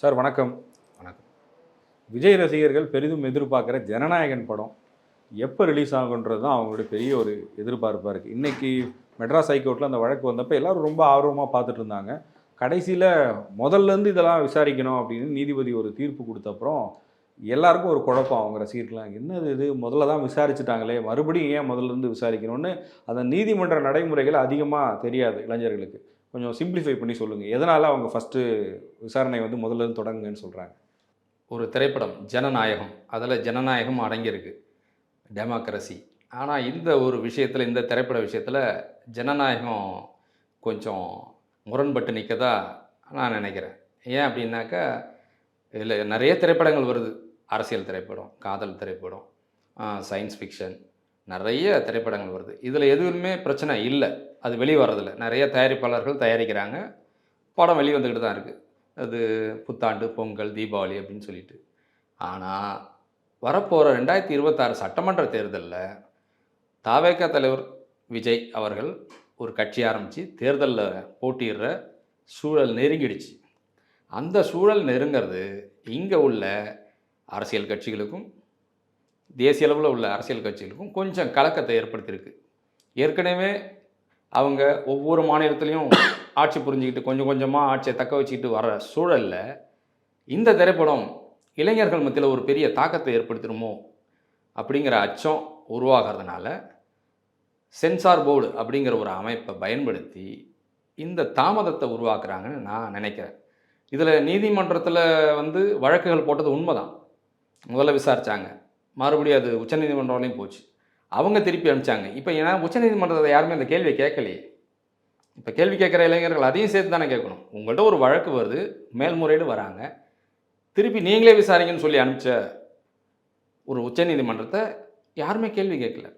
Sir வணக்கம். வணக்கம். விஜய் ரசிகர்கள் பெரிதும் எதிர்பார்க்குற ஜனநாயகன் படம் எப்போ ரிலீஸ் ஆகுன்றது தான் அவங்களுடைய பெரிய ஒரு எதிர்பார்ப்பாக இருக்குது இன்றைக்கி மெட்ராஸ் ஹைகோர்ட்டில் அந்த வழக்கு வந்தப்போ எல்லாரும் ரொம்ப ஆர்வமாக பார்த்துட்டு இருந்தாங்க. கடைசியில் முதல்லேருந்து இதெல்லாம் விசாரிக்கணும் அப்படின்னு நீதிபதி ஒரு தீர்ப்பு கொடுத்தப்புறம் எல்லாருக்கும் ஒரு குழப்பம். அவங்க ரசிகர்களாம் என்னது இது? முதல்ல தான் விசாரிச்சுட்டாங்களே மறுபடியும் ஏன் முதல்ல இருந்து விசாரிக்கணும்னு? அந்த நீதிமன்ற நடைமுறைகள் அதிகமாக தெரியாது இளைஞர்களுக்கு. கொஞ்சம் சிம்பிளிஃபை பண்ணி சொல்லுங்கள் எதனால் அவங்க ஃபஸ்ட்டு விசாரணை வந்து முதல்ல இருந்து தொடங்குங்கன்னு சொல்கிறாங்க ஒரு திரைப்படம் ஜனநாயகம். அதில் ஜனநாயகம் அடங்கியிருக்கு. டெமோக்ரஸி ஆனால் இந்த ஒரு விஷயத்தில் இந்த திரைப்பட விஷயத்தில் ஜனநாயகம் கொஞ்சம் முரண்பட்டு நிற்கதா நான் நினைக்கிறேன். ஏன் அப்படின்னாக்கா இதில் நிறைய திரைப்படங்கள் வருது. அரசியல் திரைப்படம் காதல் திரைப்படம் சயின்ஸ் ஃபிக்ஷன் நிறைய திரைப்படங்கள் வருது. இதில் எதுவுமே பிரச்சனை இல்லை. அது வெளியே வர்றதில்ல. நிறைய தயாரிப்பாளர்கள் தயாரிக்கிறாங்க. படம் வெளியே வந்துக்கிட்டு தான் இருக்குது அது புத்தாண்டு பொங்கல் தீபாவளி அப்படின்னு சொல்லிட்டு. ஆனால் வரப்போகிற ரெண்டாயிரத்தி இருபத்தாறு சட்டமன்ற தேர்தலில் தாவேக தலைவர் விஜய் அவர்கள் ஒரு கட்சி ஆரம்பித்து தேர்தலில் போட்டியிடுற சூழல் நெருங்கிடுச்சு. அந்த சூழல் நெருங்கிறது இங்கே உள்ள அரசியல் கட்சிகளுக்கும் தேசிய அளவில் உள்ள அரசியல் கட்சிகளுக்கும் கொஞ்சம் கலக்கத்தை ஏற்படுத்தியிருக்கு. ஏற்கனவே அவங்க ஒவ்வொரு மாநிலத்திலையும் ஆட்சி புரிஞ்சுக்கிட்டு கொஞ்சம் கொஞ்சமாக ஆட்சியை தக்க வச்சுக்கிட்டு வர சூழலில் இந்த திரைப்படம் இளைஞர்கள் மத்தியில் ஒரு பெரிய தாக்கத்தை ஏற்படுத்திடுமோ அப்படிங்கிற அச்சம் உருவாகிறதுனால சென்சார் போர்டு அப்படிங்கிற ஒரு அமைப்பை பயன்படுத்தி இந்த தாமதத்தை உருவாக்குறாங்கன்னு நான் நினைக்கிறேன். இதில் நீதிமன்றத்தில் வந்து வழக்குகள் போட்டது உண்மைதான். முதல்ல விசாரித்தாங்க மறுபடியும் அது உச்சநீதிமன்றம் வரையும் போச்சு. அவங்க திருப்பி அனுப்பிச்சாங்க. இப்போ ஏன்னா உச்சநீதிமன்றத்தை யாருமே அந்த கேள்வியை கேட்கலையே. இப்போ கேள்வி கேட்குற இளைஞர்கள் அதையும் சேர்த்து தானே கேட்கணும். உங்கள்கிட்ட ஒரு வழக்கு வருது மேல்முறையீடு வராங்க. திருப்பி நீங்களே விசாரிங்கன்னு சொல்லி அனுப்பிச்ச ஒரு உச்சநீதிமன்றத்தை யாருமே கேள்வி கேட்கல.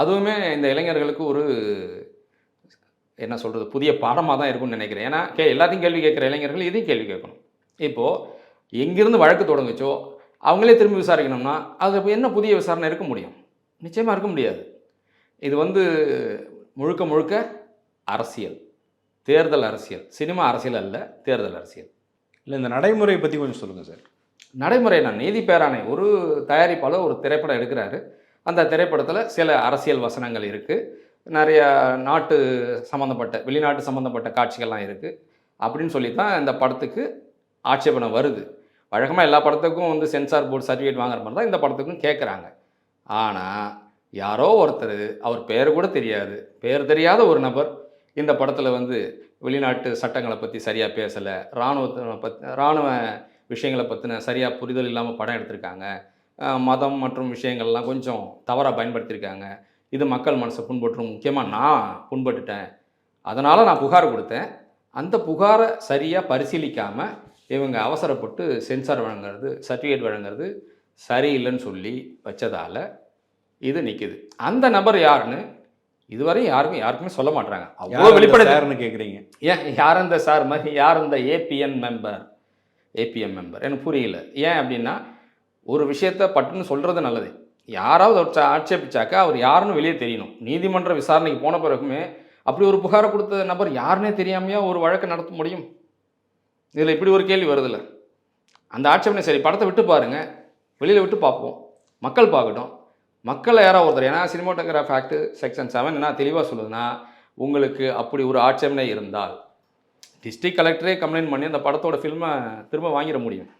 அதுவுமே இந்த இளைஞர்களுக்கு ஒரு என்ன சொல்கிறது புதிய பாடமாக தான் இருக்கும்னு நினைக்கிறேன். ஏன்னா கே எல்லாத்தையும் கேள்வி கேட்குற இளைஞர்கள் இதையும் கேள்வி கேட்கணும். இப்போது எங்கிருந்து வழக்கு தொடங்குச்சோ அவங்களே திரும்பி விசாரிக்கணும்னா அது என்ன புதிய விசாரணை இருக்க முடியும்? நிச்சயமாக இருக்க முடியாது. இது வந்து முழுக்க முழுக்க அரசியல். தேர்தல் அரசியல். சினிமா அரசியல் அல்ல தேர்தல் அரசியல். இல்லை இந்த நடைமுறையை பற்றி கொஞ்சம் சொல்லுங்கள் சார். நடைமுறை நான் நீதி பேராணை. ஒரு தயாரிப்பாளர் ஒரு திரைப்படம் எடுக்கிறாரு. அந்த திரைப்படத்தில் சில அரசியல் வசனங்கள் இருக்குது நிறைய நாட்டு சம்மந்தப்பட்ட வெளிநாட்டு சம்மந்தப்பட்ட காட்சிகள்லாம் இருக்குது அப்படின்னு சொல்லி தான் இந்த படத்துக்கு ஆட்சேபனை வருது. வழக்கமாக எல்லா படத்துக்கும் வந்து சென்சார் போர்டு சர்டிஃபிகேட் வாங்குற மாதிரி தான் இந்த படத்துக்கும் கேட்குறாங்க ஆனால் யாரோ ஒருத்தர் அவர் பேர் கூட தெரியாது. பேர் தெரியாத ஒரு நபர் இந்த படத்தில் வந்து வெளிநாட்டு சட்டங்களை பற்றி சரியாக பேசலை. இராணுவத்தை பத் இராணுவ விஷயங்களை பற்றின சரியாக புரிதல் இல்லாமல் படம் எடுத்திருக்காங்க. மதம் மற்றும் விஷயங்கள்லாம் கொஞ்சம் தவறாக பயன்படுத்தியிருக்காங்க இது மக்கள் மனசை புண்பற்றும். முக்கியமாக நான் புண்பட்டுட்டேன். அதனால் நான் புகார் கொடுத்தேன். அந்த புகாரை சரியாக பரிசீலிக்காமல் இவங்க அவசரப்பட்டு சென்சார் வழங்குறது சர்டிஃபிகேட் வழங்குறது சரியில்லைன்னு சொல்லி வச்சதால் இது நிற்கிது அந்த நபர் யாருன்னு இதுவரை யாருமே யாருக்குமே சொல்ல மாட்டாங்க அவ்வளோ வெளிப்படை சார்னு கேட்குறீங்க ஏன் யார் அந்த சார் மாதிரி யார் அந்த ஏபிஎன் மெம்பர் ஏபிஎம் மெம்பர் எனக்கு புரியல. ஏன் அப்படின்னா ஒரு விஷயத்த பட்டுன்னு சொல்கிறது நல்லது. யாராவது ஒரு ஆட்சேபிச்சாக்கா அவர் யாருன்னு வெளியே தெரியணும். நீதிமன்ற விசாரணைக்கு போன பிறகுமே அப்படி ஒரு புகாரை கொடுத்த நபர் யாருன்னே தெரியாமையா ஒரு வழக்கை நடத்த முடியும்? இதில் இப்படி ஒரு கேள்வி வருதுல்ல. அந்த ஆட்சேபனை சரி படத்தை விட்டு பாருங்கள் வெளியில் விட்டு பார்ப்போம். மக்கள் பார்க்கட்டும். மக்கள் யாராவது ஒருத்தர் ஏன்னா சினிமாட்டோகிராஃப் ஆக்ட் செக்ஷன் செவன் என்ன தெளிவாக சொல்லுதுன்னா உங்களுக்கு அப்படி ஒரு ஆட்சேபனை இருந்தால் டிஸ்ட்ரிக்ட் கலெக்டரே கம்ப்ளைண்ட் பண்ணி அந்த படத்தோட ஃபில்மை திரும்ப வாங்கிட முடியும்.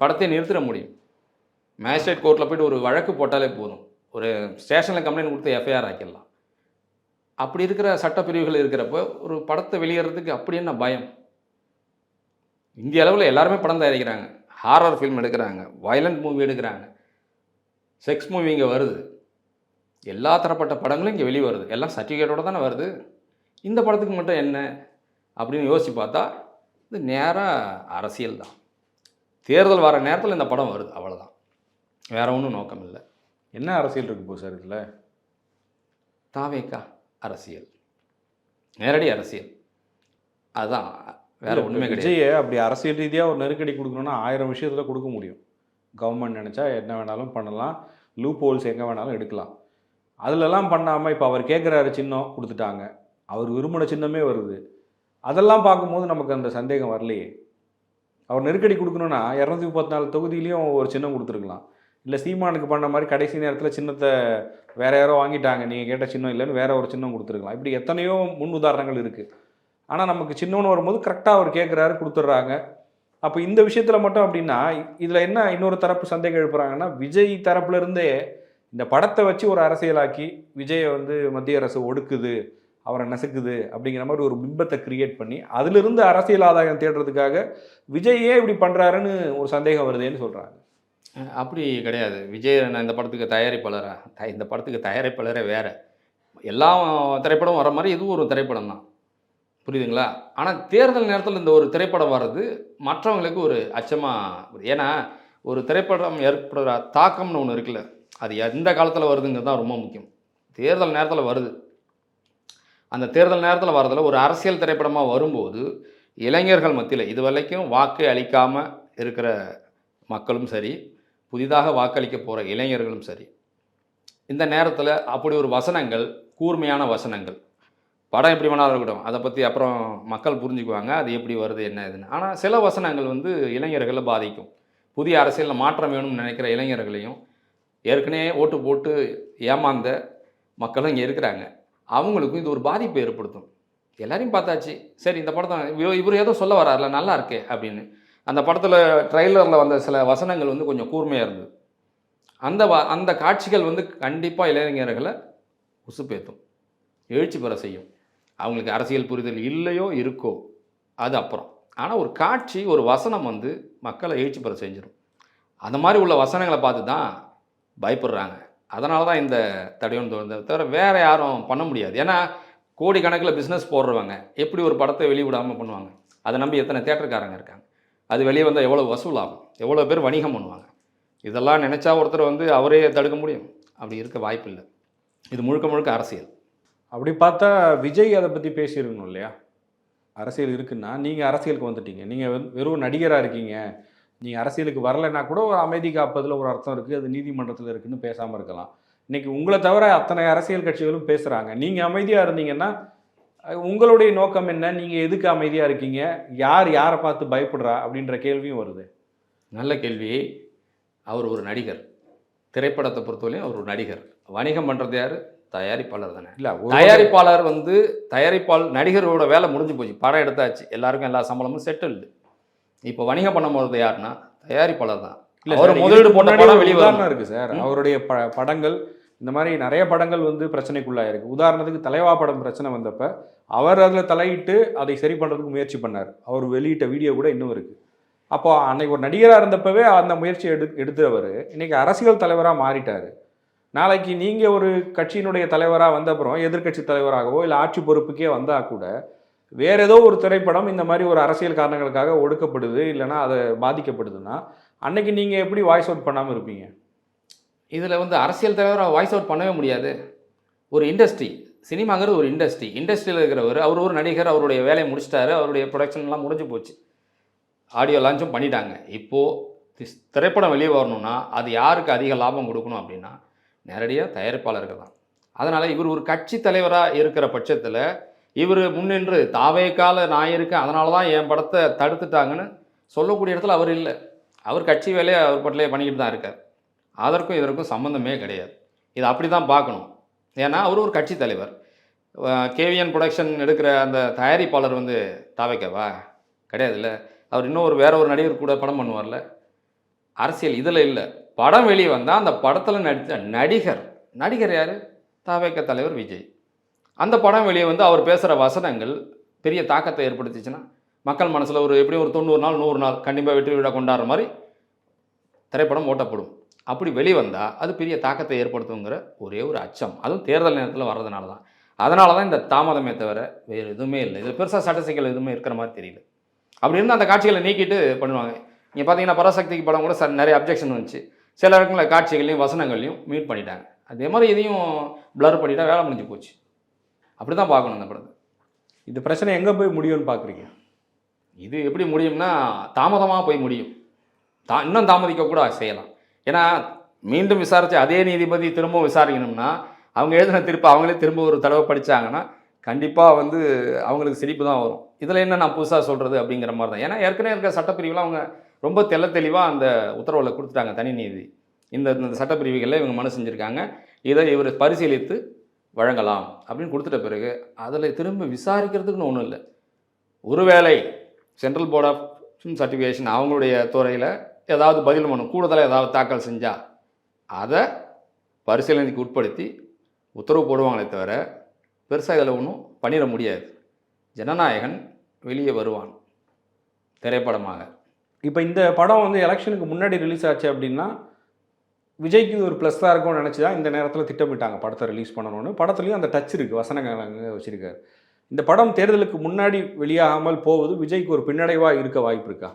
படத்தை நிறுத்திட முடியும். மேஜிஸ்ட்ரேட் கோர்ட்டில் போயிட்டு ஒரு வழக்கு போட்டாலே போதும். ஒரு ஸ்டேஷனில் கம்ப்ளைண்ட் கொடுத்து எஃப்ஐஆர் ஆக்கிடலாம். அப்படி இருக்கிற சட்டப்பிரிவுகள் இருக்கிறப்போ ஒரு படத்தை வெளியேறதுக்கு அப்படி என்ன பயம்? இந்திய அளவில் எல்லாருமே படம் தயாரிக்கிறாங்க. ஹாரர் ஃபில்ம் எடுக்கிறாங்க. வயலண்ட் மூவி எடுக்கிறாங்க. செக்ஸ் மூவி இங்கே வருது. எல்லா தரப்பட்ட படங்களும் இங்கே வெளியே வருது. எல்லாம் சர்டிஃபிகேட்டோட தானே வருது. இந்த படத்துக்கு மட்டும் என்ன அப்படின்னு யோசித்து பார்த்தா இது நேராக அரசியல் தான். தேர்தல் வர நேரத்தில் இந்த படம் வருது. அவ்வளோதான் வேற ஒன்றும் நோக்கம் இல்லை. என்ன அரசியல் இருக்கு போ சார் இதில்? தாவேக்கா அரசியல். நேரடி அரசியல். அதுதான் வேற ஒன்றுமே விஜயை அப்படி அரசியல் ரீதியாக ஒரு நெருக்கடி கொடுக்கணும்னா ஆயிரம் விஷயத்தில் கொடுக்க முடியும். கவர்மெண்ட் நினச்சா என்ன வேணாலும் பண்ணலாம். லூப் ஹோல்ஸ் எங்கே வேணாலும் எடுக்கலாம். அதிலெல்லாம் பண்ணாமல் இப்போ அவர் கேட்குறாரு சின்னம் கொடுத்துட்டாங்க. அவர் விரும்பின சின்னமே வருது. அதெல்லாம் பார்க்கும்போது நமக்கு அந்த சந்தேகம் வரலையே. அவர் நெருக்கடி கொடுக்கணும்னா இரநூத்தி முப்பத்தி நாலு தொகுதியிலையும் ஒரு சின்னம் கொடுத்துருக்கலாம். இல்லை சீமானுக்கு பண்ண மாதிரி கடைசி நேரத்தில் சின்னத்தை வேற யாரோ வாங்கிட்டாங்க. நீங்கள் கேட்ட சின்னம் இல்லைன்னு வேற ஒரு சின்னம் கொடுத்துருக்கலாம். இப்படி எத்தனையோ முன் உதாரணங்கள் இருக்குது ஆனால் நமக்கு சின்னவனு வரும்போது கரெக்டாக அவர் கேட்குறாரு கொடுத்துட்றாங்க. அப்போ இந்த விஷயத்தில் மட்டும் அப்படின்னா இதில் என்ன இன்னொரு தரப்பு சந்தேகம் எழுப்புறாங்கன்னா விஜய் தரப்புலேருந்தே இந்த படத்தை வச்சு ஒரு அரசியலாக்கி விஜயை வந்து மத்திய அரசு ஒடுக்குது அவரை நசுக்குது அப்படிங்கிற மாதிரி ஒரு பிம்பத்தை கிரியேட் பண்ணி அதிலிருந்து அரசியல் ஆதாயம் தேடுறதுக்காக விஜயே இப்படி பண்ணுறாருன்னு ஒரு சந்தேகம் வருதேன்னு சொல்கிறாங்க அப்படி கிடையாது. விஜய் நான் இந்த படத்துக்கு தயாரிப்பாளரா? த- இந்த படத்துக்கு தயாரிப்பாளரே வேறு. எல்லா திரைப்படம் வர மாதிரி இதுவும் ஒரு திரைப்படம் தான் புரியுதுங்களா? ஆனால் தேர்தல் நேரத்தில் இந்த ஒரு திரைப்படம் வர்றது மற்றவங்களுக்கு ஒரு அச்சமாக ஏன்னா ஒரு திரைப்படம் ஏற்படுற தாக்கம்னு ஒன்று இருக்குல்ல. அது எந்த காலத்தில் வருதுங்கிறது தான் ரொம்ப முக்கியம். தேர்தல் நேரத்தில் வருது. அந்த தேர்தல் நேரத்தில் வரதில் ஒரு அரசியல் திரைப்படமாக வரும்போது இளைஞர்கள் மத்தியில் இது வரைக்கும் வாக்கு அளிக்காமல் இருக்கிற மக்களும் சரி புதிதாக வாக்களிக்க போகிற இளைஞர்களும் சரி இந்த நேரத்தில் அப்படி ஒரு வசனங்கள் கூர்மையான வசனங்கள் படம் எப்படி வேணாலும் இருக்கட்டும். அதை பற்றி அப்புறம் மக்கள் புரிஞ்சுக்குவாங்க. அது எப்படி வருது என்ன இதுன்னு ஆனால் சில வசனங்கள் வந்து இளைஞர்களை பாதிக்கும். புதிய அரசியலில் மாற்றம் வேணும்னு நினைக்கிற இளைஞர்களையும் ஏற்கனவே ஓட்டு போட்டு ஏமாந்த மக்களும் இங்கே இருக்கிறாங்க. அவங்களுக்கும் இது ஒரு பாதிப்பை ஏற்படுத்தும். எல்லாரையும் பார்த்தாச்சு. சரி இந்த படத்தை இவ- இவர் ஏதோ சொல்ல வராருல நல்லா இருக்கே அப்படின்னு. அந்த படத்தில் ட்ரைலரில் வந்த சில வசனங்கள் வந்து கொஞ்சம் கூர்மையாக இருந்தது. அந்த வ அந்த காட்சிகள் வந்து கண்டிப்பாக இளைஞர்களை உசுப்பேற்றும் எழுச்சி பெற செய்யும். அவங்களுக்கு அரசியல் புரிதல் இல்லையோ இருக்கோ அது அப்புறம். ஆனால் ஒரு காட்சி ஒரு வசனம் வந்து மக்களை எழுச்சி பெற செஞ்சிடும் அந்த மாதிரி உள்ள வசனங்களை பார்த்து தான் பயப்படுறாங்க. அதனால தான் இந்த தடையோன்னு தோணுது தவிர வேறு யாரும் பண்ண முடியாது. ஏன்னா கோடிக்கணக்கில் பிஸ்னஸ் போடுறவங்க எப்படி ஒரு படத்தை வெளிவிடாமல் பண்ணுவாங்க? அதை நம்பி எத்தனை தேட்டருக்காரங்க இருக்காங்க? அது வெளியே வந்தால் எவ்வளோ வசூலாகும்? எவ்வளோ பேர் வணிகம் பண்ணுவாங்க? இதெல்லாம் நினச்சா ஒருத்தர் வந்து அவரே தடுக்க முடியும். அப்படி இருக்க வாய்ப்பில்லை. இது முழுக்க முழுக்க அரசியல். அப்படி பார்த்தா விஜய் அதை பற்றி பேசியிருக்கணும் இல்லையா? அரசியல் இருக்குன்னா நீங்கள் அரசியலுக்கு வந்துட்டீங்க. நீங்கள் வெறும் நடிகராக இருக்கீங்க. நீங்கள் அரசியலுக்கு வரலைன்னா கூட ஒரு அமைதி காப்பதில் ஒரு அர்த்தம் இருக்குது அது நீதிமன்றத்தில் இருக்குதுன்னு பேசாமல் இருக்கலாம். இன்றைக்கி உங்களை தவிர அத்தனை அரசியல் கட்சிகளும் பேசுகிறாங்க நீங்கள் அமைதியாக இருந்தீங்கன்னா உங்களுடைய நோக்கம் என்ன? நீங்கள் எதுக்கு அமைதியாக இருக்கீங்க? யார் யாரை பார்த்து பயப்படுறா? அப்படின்ற கேள்வியும் வருது. நல்ல கேள்வி. அவர் ஒரு நடிகர். திரைப்படத்தை பொறுத்தவரையும் அவர் ஒரு நடிகர். வணிகம் பண்ணுறது யார்? தயாரிப்பாளர் தானே. இல்லை தயாரிப்பாளர் வந்து தயாரிப்பாளர் நடிகரோட வேலை முடிஞ்சு போச்சு படம் எடுத்தாச்சு எல்லாருக்கும் எல்லா சம்பளமும் செட்டில்டு இப்போ வணிகம் பண்ணும் போது யாருன்னா தயாரிப்பாளர் தான். இல்ல அவர் முதலீடு போட்ட படம் வரும். இருக்கு சார். அவருடைய ப படங்கள் இந்த மாதிரி நிறைய படங்கள் வந்து பிரச்சனைக்குள்ளாயிருக்கு. உதாரணத்துக்கு தலைவா படம் பிரச்சனை வந்தப்ப அவர் அதில் தலையிட்டு அதை சரி பண்ணுறதுக்கு முயற்சி பண்ணார். அவர் வெளியிட்ட வீடியோ கூட இன்னும் இருக்கு. அப்போ அன்னைக்கு ஒரு நடிகராக இருந்தப்பவே அந்த முயற்சி எடு எடுத்தவர். இன்னைக்கு அரசியல் தலைவராக மாறிட்டாரு. நாளைக்கு நீங்கள் ஒரு கட்சியினுடைய தலைவராக வந்த அப்புறம் எதிர்க்கட்சி தலைவராகவோ இல்லை ஆட்சி பொறுப்புக்கே வந்தால் கூட வேற ஏதோ ஒரு திரைப்படம் இந்த மாதிரி ஒரு அரசியல் காரணங்களுக்காக ஒடுக்கப்படுது இல்லைன்னா அதை பாதிக்கப்படுதுன்னா அன்னைக்கு நீங்கள் எப்படி வாய்ஸ் அவுட் பண்ணாமல் இருப்பீங்க? இதில் வந்து அரசியல் தலைவராக வாய்ஸ் அவுட் பண்ணவே முடியாது. ஒரு இண்டஸ்ட்ரி சினிமாங்கிறது ஒரு இண்டஸ்ட்ரி இண்டஸ்ட்ரியில் இருக்கிறவர் அவர் ஒரு நடிகர் அவருடைய வேலையை முடிச்சிட்டாரு அவருடைய ப்ரொடக்ஷன்லாம் முடிஞ்சு போச்சு. ஆடியோ லான்ச்சும் பண்ணிட்டாங்க. இப்போது திரைப்படம் வெளியே வரணும்னா அது யாருக்கு அதிக லாபம் கொடுக்கணும் அப்படின்னா நேரடியாக தயாரிப்பாளர்கள் தான். அதனால் இவர் ஒரு கட்சி தலைவராக இருக்கிற பட்சத்தில் இவர் முன்னின்று தாவே கால நான் இருக்கேன் அதனால தான் என் படத்தை தடுத்துட்டாங்கன்னு சொல்லக்கூடிய இடத்துல அவர் இல்லை. அவர் கட்சி வேலையை அவர் பட்டிலே பண்ணிக்கிட்டு தான் இருக்கார். அதற்கும் இதற்கும் சம்மந்தமே கிடையாது. இதை அப்படி தான் பார்க்கணும். ஏன்னா அவர் ஒரு கட்சி தலைவர். கேவிஎன் ப்ரொடக்ஷன் எடுக்கிற அந்த தயாரிப்பாளர் வந்து தாவைக்கவா? கிடையாதுல்ல. அவர் இன்னும் ஒரு வேற ஒரு நடிகர் கூட படம் பண்ணுவார்ல. அரசியல் இதில் இல்லை. படம் வெளியே வந்தால் அந்த படத்தில் நடித்த நடிகர் நடிகர் யார்? தாவேக்க தலைவர் விஜய். அந்த படம் வெளியே வந்து அவர் பேசுகிற வசனங்கள் பெரிய தாக்கத்தை ஏற்படுத்திச்சுன்னா மக்கள் மனசில் ஒரு எப்படியும் ஒரு தொண்ணூறு நாள் நூறு நாள் கண்டிப்பாக வெற்றி விழா கொண்டாடுற மாதிரி திரைப்படம் ஓட்டப்படும். அப்படி வெளிவந்தால் அது பெரிய தாக்கத்தை ஏற்படுத்துங்கிற ஒரே ஒரு அச்சம். அதுவும் தேர்தல் நேரத்தில் வர்றதுனால தான். அதனால தான் இந்த தாமதமே தவிர வேறு எதுவுமே இல்லை. இது பெருசாக சட்டசிக்கல் எதுவுமே இருக்கிற மாதிரி தெரியல. அப்படி இருந்து அந்த காட்சிகளை நீக்கிட்டு பண்ணுவாங்க. இங்கே பார்த்தீங்கன்னா பராசக்திக்கு படம் கூட சார் நிறைய அப்ஜெக்ஷன் வந்துச்சு. சில இடங்களில் காட்சிகளையும் வசனங்களையும் மியூட் பண்ணிட்டாங்க. அதே மாதிரி இதையும் ப்ளர் பண்ணிட்டா வேலை முடிஞ்சு போச்சு. அப்படி தான் பார்க்கணும் இந்த படத்தை. இந்த பிரச்சனை எங்கே போய் முடியும்னு பார்க்குறீங்க இது எப்படி முடியும்னா தாமதமாக போய் முடியும். தா இன்னும் தாமதிக்க கூட செய்யலாம். ஏன்னா மீண்டும் விசாரித்து அதே நீதிபதி திரும்பவும் விசாரிக்கணும்னா அவங்க எழுதின திருப்ப அவங்களே திரும்ப ஒரு தடவை படித்தாங்கன்னா கண்டிப்பாக வந்து அவங்களுக்கு சிரிப்பு தான் வரும். இதில் என்ன நான் புதுசாக சொல்கிறது அப்படிங்கிற மாதிரி தான். ஏன்னா ஏற்கனவே இருக்கிற சட்டப்பிரிவுலாம் அவங்க ரொம்ப தெல்ல தெளிவாக அந்த உத்தரவில் கொடுத்துட்டாங்க தனி நீதி. இந்த இந்த சட்டப்பிரிவுகளில் இவங்க மனு செஞ்சுருக்காங்க. இதை இவர் பரிசீலித்து வழங்கலாம் அப்படின்னு கொடுத்துட்ட பிறகு அதில் திரும்ப விசாரிக்கிறதுக்குன்னு ஒன்றும் இல்லை. ஒருவேளை central board of film certification அவங்களுடைய துறையில் ஏதாவது பதில் மனு கூடுதலாக ஏதாவது தாக்கல் செஞ்சால் அதை பரிசீலனைக்கு உட்படுத்தி உத்தரவு போடுவாங்களே தவிர பெருசாக இதில் ஒன்றும் பண்ணிட முடியாது. ஜனநாயகன் வெளியே வருவான். திரைப்படமாக. இப்போ இந்த படம் வந்து எலெக்ஷனுக்கு முன்னாடி ரிலீஸ் ஆச்சு அப்படின்னா விஜய்க்கு ஒரு ஒரு ப்ளஸ்ஸாக இருக்கும்னு நினச்சி தான் இந்த நேரத்தில் திட்டமிட்டாங்க படத்தை ரிலீஸ் பண்ணணும்னு. படத்துலையும் அந்த டச் இருக்குது வசனங்க வச்சுருக்காரு. இந்த படம் தேர்தலுக்கு முன்னாடி வெளியாகாமல் போவது விஜய்க்கு ஒரு பின்னடைவாக இருக்க வாய்ப்பு இருக்கா?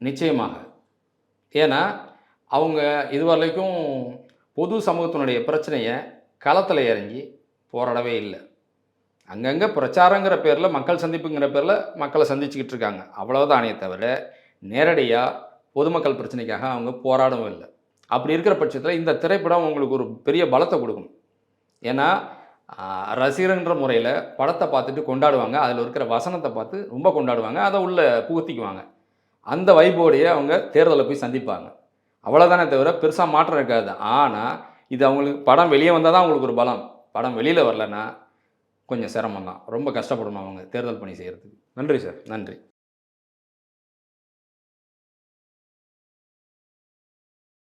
நிச்சயமாக. ஏன்னா அவங்க இதுவரைக்கும் பொது சமூகத்தினுடைய பிரச்சனையை களத்தில் இறங்கி போராடவே இல்லை. அங்கங்கே பிரச்சாரங்கிற பேரில் மக்கள் சந்திப்புங்கிற பேரில் மக்களை சந்திச்சுக்கிட்டு இருக்காங்க. அவ்வளோதானே தவிர நேரடியாக பொதுமக்கள் பிரச்சனைக்காக அவங்க போராடவும் இல்லை. அப்படி இருக்கிற பட்சத்தில் இந்த திரைப்படம் உங்களுக்கு ஒரு பெரிய பலத்தை கொடுக்கும். ஏன்னா ரசிகர்ன்ற முறையில் படத்தை பார்த்துட்டு கொண்டாடுவாங்க. அதில் இருக்கிற வசனத்தை பார்த்து ரொம்ப கொண்டாடுவாங்க. அதை உள்ளே புகுத்திக்குவாங்க. அந்த வைபோடையே அவங்க தேர்தலை போய் சந்திப்பாங்க. அவ்வளோதானே தவிர பெருசாக மாற்றம் இருக்காது. ஆனால் இது அவங்களுக்கு படம் வெளியே வந்தால் தான் அவங்களுக்கு ஒரு பலம். படம் வெளியில் வரலன்னா கொஞ்சம் சிரமம் தான் ரொம்ப கஷ்டப்படணும் அவங்க தேர்தல் பணி செய்கிறதுக்கு நன்றி சார். நன்றி.